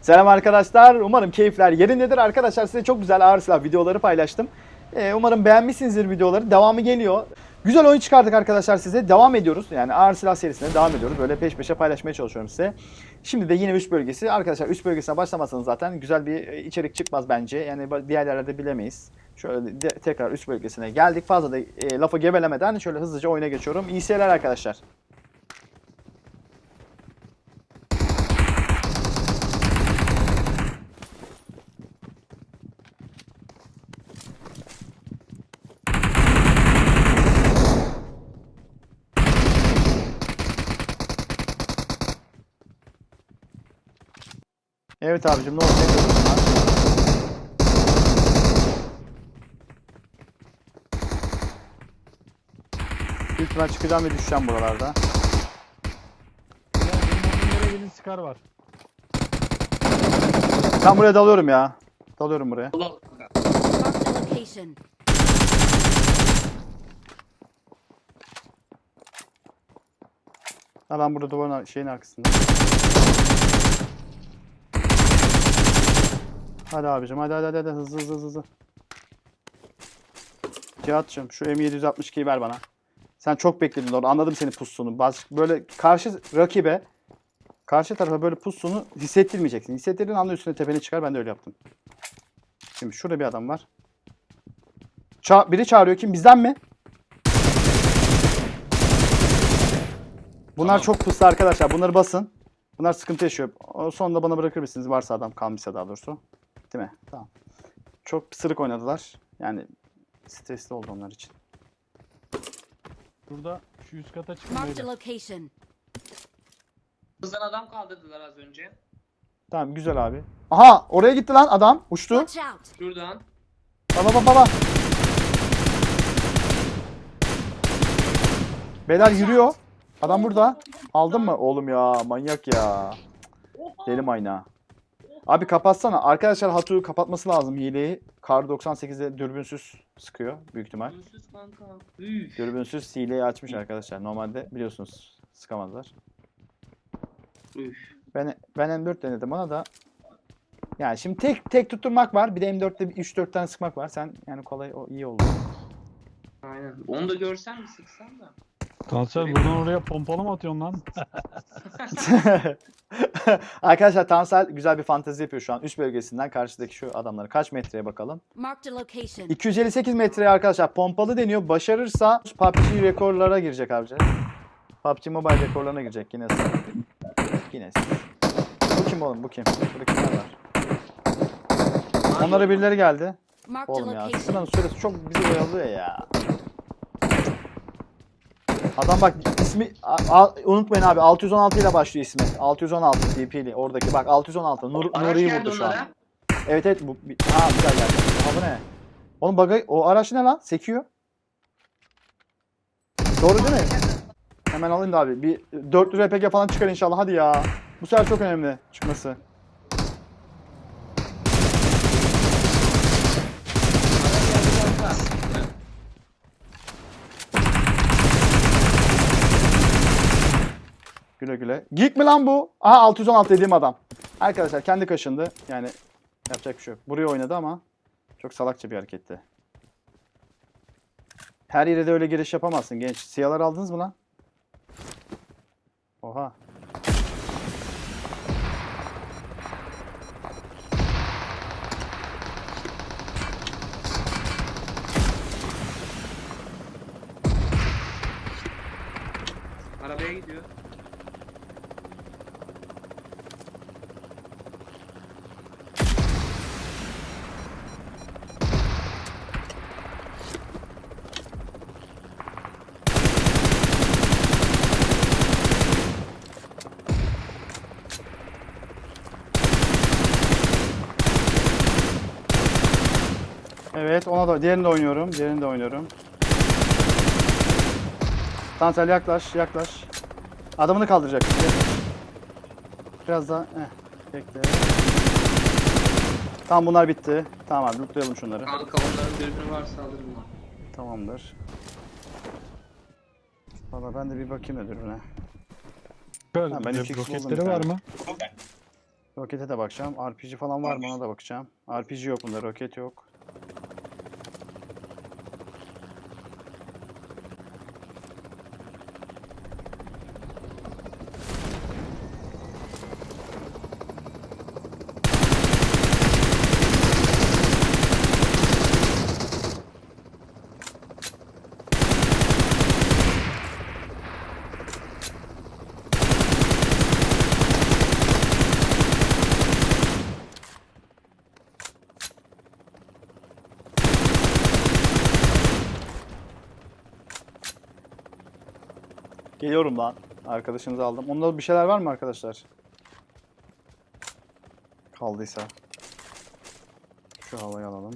Selam arkadaşlar. Umarım keyifler yerindedir. Arkadaşlar size çok güzel ağır silah videoları paylaştım. Ee, umarım beğenmişsinizdir videoları. Devamı geliyor. Güzel oyun çıkardık arkadaşlar size. Devam ediyoruz. Yani ağır silah serisine devam ediyoruz. Böyle peş peşe paylaşmaya çalışıyorum size. Şimdi de yine üst bölgesi. Arkadaşlar üst bölgesine başlamasanız zaten güzel bir e, içerik çıkmaz bence. Yani diğer yerlerde bilemeyiz. Şöyle tekrar üst bölgesine geldik. Fazla da e, lafı gevelemeden şöyle hızlıca oyuna geçiyorum. İyi seyirler arkadaşlar. Evet abicim ne oldu? Büyük ihtimal çıkacağım ve düşeceğim buralarda. Yere gelin Scar var. Ben buraya dalıyorum ya. Dalıyorum buraya. Marked a location. Ha ben burada duvarın ar- şeyin arkasında. Hadi abicim hadi hadi hadi, hadi. hızlı hızlı hızlı. Cihat'cığım şu M762'yi ver bana. Sen çok bekledin orada anladım senin pussunu. Baz böyle karşı rakibe karşı tarafa böyle pussunu hissettirmeyeceksin. Hissettirdiğin anda üstüne tepene çıkar ben de öyle yaptım. Şimdi şurada bir adam var. Ça biri çağırıyor kim bizden mi? Bunlar Tamam. çok puslu arkadaşlar. Bunları basın. Bunlar sıkıntı yaşıyor. O sonunda bana bırakır mısınız? Varsa adam kalmışsa daha doğrusu. Değil mi? Tamam. Çok sırık oynadılar. Yani stresli oldu onlar için. Burada şu üst kata Marked a beyler. location. Hızdan adam kaldırdılar az önce. Tamam güzel abi. Aha oraya gitti lan adam. Uçtu. Watch out. Şuradan. Baba baba baba. Beyler yürüyor. Adam burada. Aldın mı? Oğlum ya manyak ya. Deli mayna. Abi kapatsana. Arkadaşlar Hatu'yu kapatması lazım hileyi. Kar 98'de dürbünsüz sıkıyor büyük ihtimal. Ünsüz kanka. Üf. Dürbünsüz hileyi açmış arkadaşlar. Normalde biliyorsunuz sıkamazlar. Üf. Ben ben M4 denedim ona da. Yani şimdi tek tek tutturmak var. Bir de M4'te 3-4 tane sıkmak var. Sen yani kolay o iyi oldu. Aynen. Onu da görsen mi sıksan da. Kanser buradan oraya pompalı mı atıyorsun lan? Arkadaşlar Tansel güzel bir fantezi yapıyor şu an. Üst bölgesinden karşıdaki şu adamları. Kaç metreye bakalım. Location. 258 metreye arkadaşlar pompalı deniyor. Başarırsa PUBG rekorlara girecek abici. PUBG Mobile rekorlarına girecek yine. Yine. Bu kim oğlum bu kim? Burada kimler var? Onlara birileri geldi. Oğlum ya şuranın süresi çok bizi oyalıyor ya. Adam bak ismi a- a- unutmayın abi 616 ile başlıyor ismi. 616 DP'li oradaki bak 616 Nur, Araç Nuri'yi geldi vurdu şu an. onlara. Evet evet bu bir- ha güzel geldi. Ha bu ne? Oğlum bagaj o araç ne lan? Sekiyor. Doğru değil mi? Hemen alayım da abi. Bir 400 RPG falan çıkar inşallah hadi ya. Bu sefer çok önemli çıkması. Güle güle. Geek mi lan bu? Aha 616 dediğim adam. Arkadaşlar kendi kaşındı. Yani yapacak bir şey yok. Buraya oynadı ama çok salakça bir hareketti. Her yere de öyle giriş yapamazsın genç. Siyalar aldınız mı lan? Oha. Arabaya gidiyor. Evet ona da diğerini de oynuyorum. Diğerini de oynuyorum. Tansel yaklaş yaklaş. Adamını kaldıracak. Biraz daha eh, bekle. Tamam bunlar bitti. Tamam abi lootlayalım şunları. Kanka onların dürbünü varsa alırım ben. Tamamdır. Valla ben de bir bakayım ödülüne. Böyle Ha, ben iki kişi buldum roketleri var tane. mı? Rokete de bakacağım. RPG falan var mı ona da bakacağım. RPG yok bunda, roket yok. Geliyorum lan. Arkadaşınızı aldım. Onda bir şeyler var mı arkadaşlar? Kaldıysa. Şu havayı alalım.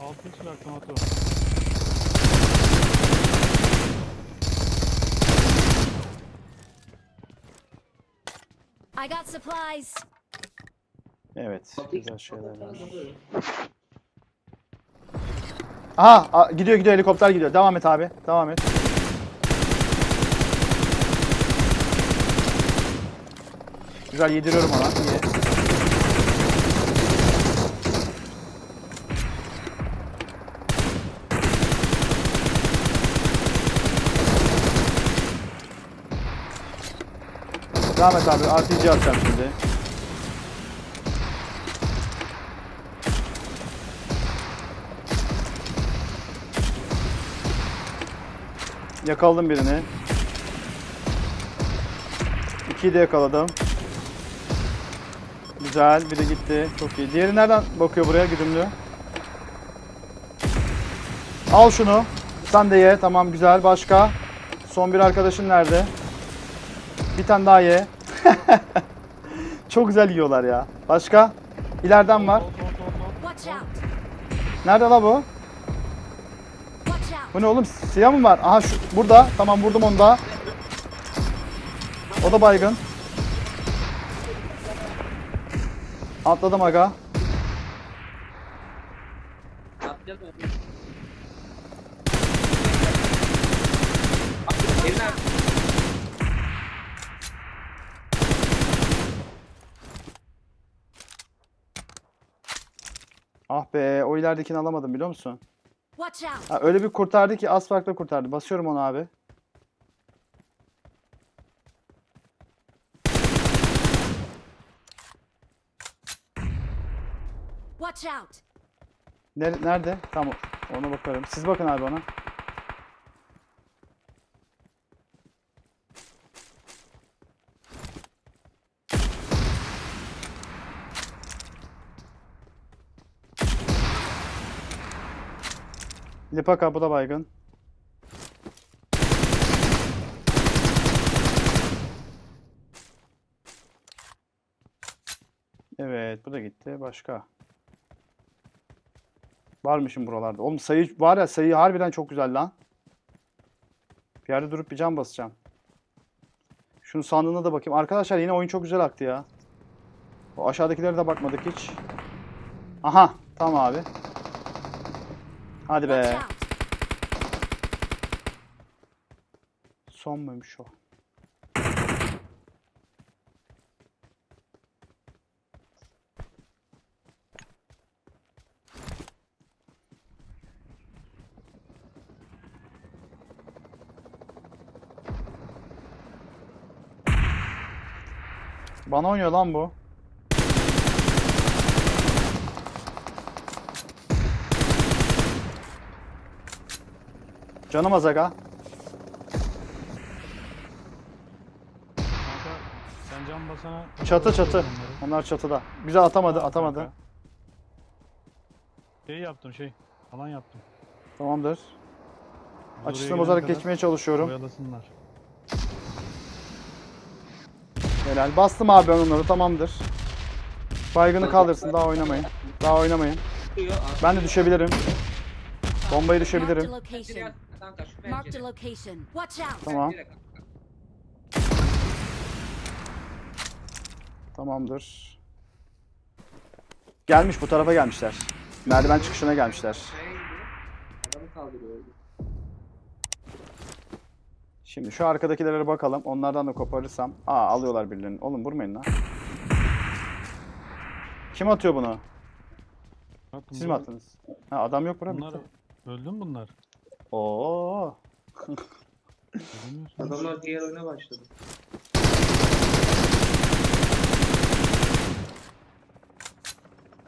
Altı kişi var I got supplies. Evet. Güzel şeyler var. Aha! a- gidiyor gidiyor helikopter gidiyor. Devam et abi. Devam et. Güzel yediriyorum ona. İyi. Devam et abi. RPG atacağım şimdi. Yakaladım birini. İkiyi de yakaladım. Güzel. Biri gitti. Çok iyi. Diğeri nereden bakıyor buraya güdümlü? Al şunu. Sen de ye. Tamam güzel. Başka? Son bir arkadaşın nerede? Bir tane daha ye. Çok güzel yiyorlar ya. Başka? İleriden var. Nerede la bu? Bu ne oğlum? Siyah mı var? Aha şu burada. Tamam vurdum onu da. O da baygın. Atladım aga. Ah be o ileridekini alamadım biliyor musun? Ha, öyle bir kurtardı ki az farkla kurtardı. Basıyorum onu abi. Watch out. Nere- Nerede? Tamam ona bakarım. Siz bakın abi ona. Lipaka bu da baygın. Evet bu da gitti. Başka. Varmışım buralarda. Oğlum sayı var ya sayı harbiden çok güzel lan. Bir yerde durup bir cam basacağım. Şunun sandığına da bakayım. Arkadaşlar yine oyun çok güzel aktı ya. O aşağıdakilere de bakmadık hiç. Aha tamam abi. Hadi be. Son muymuş o? Bana oynuyor lan bu. Canım az aga. Kanka sen cam basana... Çatı çatı. Onlar çatıda. Güzel atamadı, atamadı. kanka. Şey yaptım şey. Alan yaptım. Tamamdır. Biz Açısını bozarak kadar geçmeye çalışıyorum. Oyalasınlar. Helal. Bastım abi ben onları, tamamdır. Baygını kaldırsın, daha oynamayın. Daha oynamayın. Ben de düşebilirim. Bombayı Marked a düşebilirim. location. Kanka şu Marked a pencere. location. Watch out. Tamam. Pencere kanka. Tamamdır. Gelmiş, bu tarafa gelmişler. Merdiven çıkışına gelmişler. Kayaya gidiyor. Adamı kaldırıyor öyle. Şimdi şu arkadakilere bakalım. Onlardan da koparırsam. Aa alıyorlar birilerini. Oğlum vurmayın lan. Kim atıyor bunu? Siz mi attınız? Ha adam yok burada. Bunlar öldü mü bunlar? Oo. Bilmiyorsun. Adamlar diğer oyuna başladı.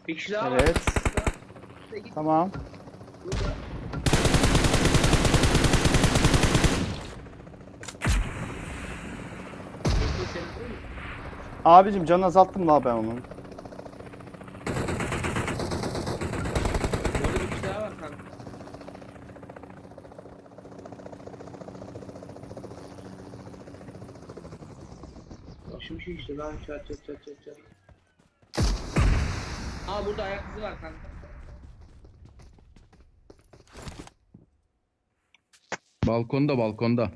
Bir kişi daha var. Evet. Tamam. Abicim canını azalttım la ben onun. Orada bir kişi daha var kanka. Başım şişti lan çat çat çat çat çat. Aa burada ayak izi var kanka. Balkonda balkonda.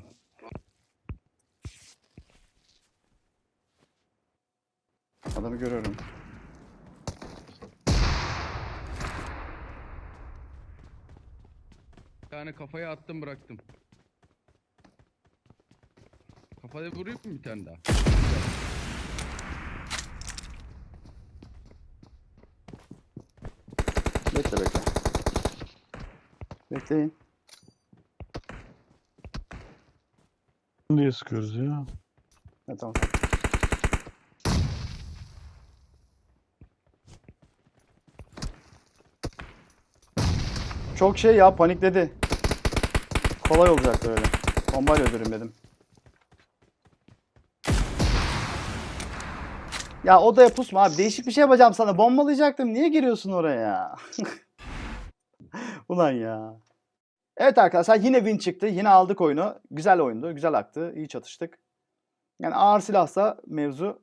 Adamı görüyorum. Bir tane kafaya attım bıraktım. Kafaya vurayım mı bir tane daha? Bekle bekle. Bekleyin. diye sıkıyoruz ya. Ha, tamam. Çok şey ya panikledi. Kolay olacaktı öyle. Bombayla öldürürüm dedim. Ya odaya pusma abi. Değişik bir şey yapacağım sana. Bombalayacaktım. Niye giriyorsun oraya? Ulan ya. Evet arkadaşlar yine win çıktı. Yine aldık oyunu. Güzel oyundu. Güzel aktı. İyi çatıştık. Yani ağır silahsa mevzu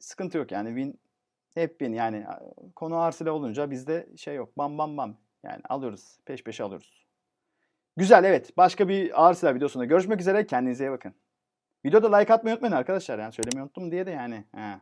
sıkıntı yok yani win hep win yani konu ağır silah olunca bizde şey yok bam bam bam yani alıyoruz peş peşe alıyoruz. Güzel evet başka bir ağır silah videosunda görüşmek üzere kendinize iyi bakın. Videoda like atmayı unutmayın arkadaşlar yani söylemeyi unuttum diye de yani. He.